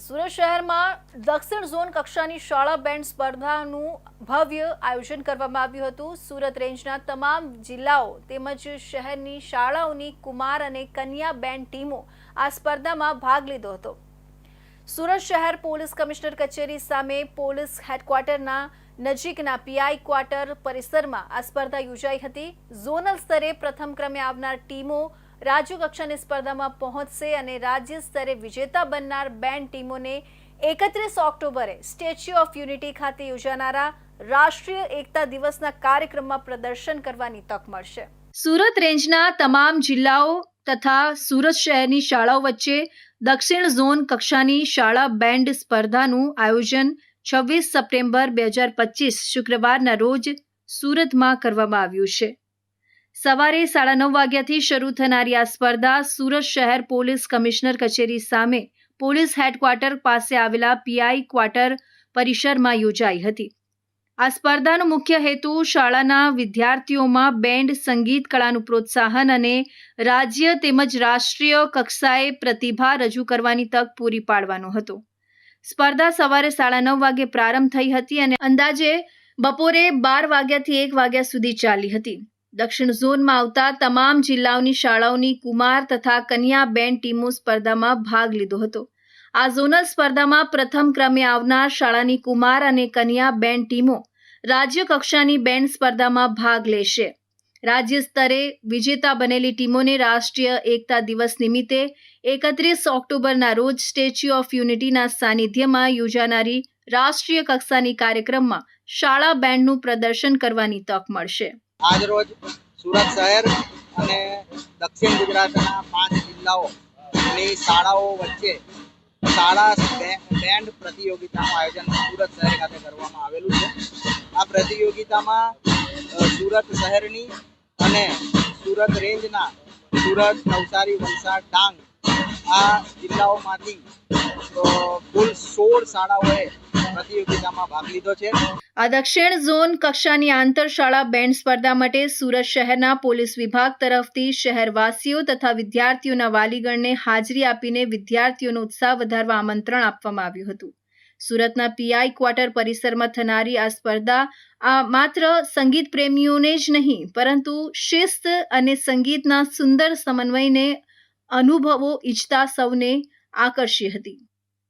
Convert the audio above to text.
સુરત શહેરમાં દક્ષિણ ઝોન કક્ષાની શાળા બેન્ડ સ્પર્ધાનું ભવ્ય આયોજન કરવામાં આવ્યું હતું. સુરત રેન્જના તમામ જિલ્લાઓ તેમજ શહેરની શાળાઓની કુમાર અને કન્યા બેન્ડ ટીમો આ સ્પર્ધામાં ભાગ લીધો હતો. સુરત શહેર પોલીસ કમિશનર કચેરી સામે પોલીસ હેડક્વાર્ટરના નજીકના પીઆઈ ક્વાર્ટર પરિસરમાં આ સ્પર્ધા યોજાઈ હતી. ઝોનલ સ્તરે પ્રથમ ક્રમે આવનાર ટીમો રાજ્ય કક્ષાની સ્પર્ધામાં પહોંચશે અને રાજ્ય સ્તરે વિજેતા બનનાર બેન્ડ ટીમોને એકત્રીસ ઓક્ટોબરે સ્ટેચ્યુ ઓફ યુનિટી ખાતે યોજાનારા રાષ્ટ્રીય એકતા દિવસના કાર્યક્રમમાં પ્રદર્શન કરવાની તક મળશે. સુરત રેન્જના તમામ જિલ્લાઓ તથા સુરત શહેરની શાળાઓ વચ્ચે દક્ષિણ ઝોન કક્ષાની શાળા બેન્ડ સ્પર્ધાનું આયોજન છવ્વીસ સપ્ટેમ્બર બે હજાર પચીસ શુક્રવારના રોજ સુરતમાં કરવામાં આવ્યું છે. સવારે સાડા નવ વાગ્યાથી શરૂ થનારી આ સ્પર્ધા સુરત શહેર પોલીસ કમિશનર કચેરી સામે પોલીસ હેડક્વાર્ટર પાસે આવેલા પીઆઈ ક્વાર્ટર પરિસરમાં યોજાઈ હતી. આ સ્પર્ધાનો મુખ્ય હેતુ શાળાના વિદ્યાર્થીઓમાં બેન્ડ, સંગીત, કળાનું પ્રોત્સાહન અને રાજ્ય તેમજ રાષ્ટ્રીય કક્ષાએ પ્રતિભા રજૂ કરવાની તક પૂરી પાડવાનો હતો. સ્પર્ધા સવારે સાડા નવ વાગે પ્રારંભ થઈ હતી અને અંદાજે બપોરે બાર વાગ્યાથી એક વાગ્યા સુધી ચાલી હતી. દક્ષિણ ઝોનમાં આવતા તમામ જિલ્લાઓની શાળાઓની કુમાર તથા કન્યા બેન્ડ ટીમો સ્પર્ધામાં ભાગ લીધો હતો. આ ઝોનલ સ્પર્ધામાં પ્રથમ ક્રમે આવનાર શાળાની કુમાર અને કન્યા બેન્ડ ટીમો રાજ્ય કક્ષાની બેન્ડ સ્પર્ધામાં ભાગ લેશે. રાજ્ય સ્તરે વિજેતા બનેલી ટીમોને રાષ્ટ્રીય એકતા દિવસ નિમિત્તે એકત્રીસ ઓક્ટોબરના રોજ સ્ટેચ્યુ ઓફ યુનિટીના સાનિધ્યમાં યોજાનારી રાષ્ટ્રીય કક્ષાની કાર્યક્રમમાં શાળા બેન્ડનું પ્રદર્શન કરવાની તક મળશે. આજરોજ સુરત શહેર અને દક્ષિણ ગુજરાતના પાંચ જિલ્લાઓની શાળાઓ વચ્ચે શાળા બેન્ડ પ્રતિયોગિતાનું આયોજન સુરત શહેર ખાતે કરવામાં આવેલું છે. આ પ્રતિયોગિતામાં સુરત શહેરની અને સુરત રેન્જના સુરત, નવસારી, વલસાડ, ડાંગ આ જિલ્લાઓમાંથી કુલ સોળ શાળાઓએ પ્રતિયોગિતામાં ભાગ લીધો છે. આ દક્ષિણ ઝોન કક્ષાની આંતર શાળા બેન્ડ સ્પર્ધા માટે સુરત શહેરના પોલીસ વિભાગ તરફથી શહેરવાસીઓ તથા વિદ્યાર્થીઓના વાલીગણને હાજરી આપીને વિદ્યાર્થીઓનો ઉત્સાહ વધારવા આમંત્રણ આપવામાં આવ્યું હતું. સુરતના પીઆઈ ક્વાર્ટર પરિસરમાં થનારી આ સ્પર્ધા આ માત્ર સંગીત પ્રેમીઓને જ નહીં, પરંતુ શિસ્ત અને સંગીતના સુંદર સમન્વયને અનુભવો ઈચ્છતા સૌને આકર્ષી હતી.